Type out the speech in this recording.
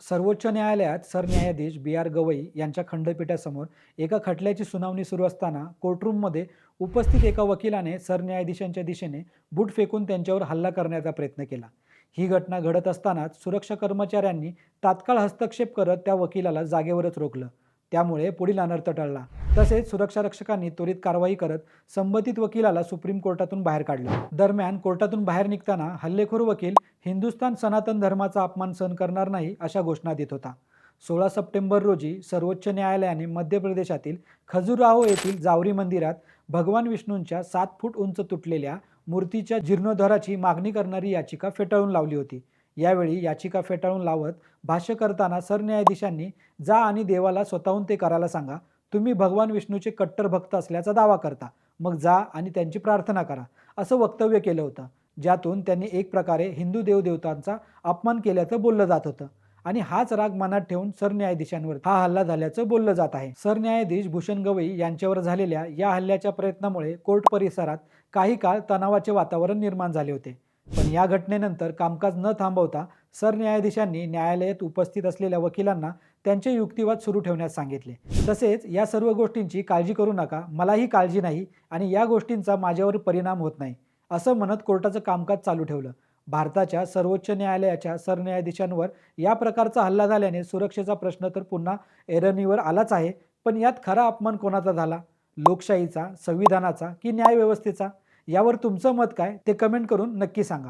सर्वोच्च न्यायालयात सरन्यायाधीश बी आर गवई यांच्या खंडपीठासमोर एका खटल्याची सुनावणी सुरू असताना कोर्टरूममध्ये उपस्थित एका वकिलाने सरन्यायाधीशांच्या दिशेने बूट फेकून त्यांच्यावर हल्ला करण्याचा प्रयत्न केला. ही घटना घडत असतानाच सुरक्षा कर्मचाऱ्यांनी तात्काळ हस्तक्षेप करत त्या वकिलाला जागेवरच रोखलं. त्यामुळे पुढील अनर्थ टळला. तसेच सुरक्षा रक्षकांनी त्वरित कारवाई करत संबंधित वकिलाला सुप्रीम कोर्टातून बाहेर काढले. दरम्यान कोर्टातून बाहेर निघताना हल्लेखोर वकील हिंदुस्थान सनातन धर्माचा अपमान सहन करणार नाही अशा घोषणा देत होता. सोळा सप्टेंबर रोजी सर्वोच्च न्यायालयाने मध्य प्रदेशातील खजुराहो येथील जावरी मंदिरात भगवान विष्णूंच्या सात फूट उंच तुटलेल्या मूर्तीच्या जीर्णोद्धाराची मागणी करणारी याचिका फेटाळून लावली होती. यावेळी याचिका फेटाळून लावत भाष्य करताना सरन्यायाधीशांनी जा आणि देवाला स्वतःहून ते करायला सांगा तुम्ही भगवान विष्णूचे कट्टर भक्त असल्याचा दावा करता. मग जा आणि त्यांची प्रार्थना करा. असं वक्तव्य केलं होतं ज्यातून त्यांनी एक प्रकारे हिंदू देवदेवतांचा अपमान केल्याचं बोललं जात होतं. आणि हाच राग मनात ठेवून सरन्यायाधीशांवर हा हल्ला झाल्याचं बोललं जात आहे. सरन्यायाधीश भूषण गवई यांच्यावर झालेल्या या हल्ल्याच्या प्रयत्नामुळे कोर्ट परिसरात काही काळ तणावाचे वातावरण निर्माण झाले होते. पण या घटनेनंतर कामकाज न थांबवता सरन्यायाधीशांनी न्यायालयात उपस्थित असलेल्या वकिलांना त्यांचे युक्तिवाद सुरू ठेवण्यास सांगितले. तसेच या सर्व गोष्टींची काळजी करू नका मलाही काळजी नाही आणि या गोष्टींचा माझ्यावर परिणाम होत नाही असं म्हणत कोर्टाचं कामकाज चालू ठेवलं. भारताच्या सर्वोच्च न्यायालयाच्या सरन्यायाधीशांवर या प्रकारचा हल्ला झाल्याने सुरक्षेचा प्रश्न तर पुन्हा एरणीवर आलाच आहे पण यात खरा अपमान कोणाचा झाला? लोकशाहीचा संविधानाचा की न्यायव्यवस्थेचा? यावर तुमचं मत काय ते कमेंट करून नक्की सांगा.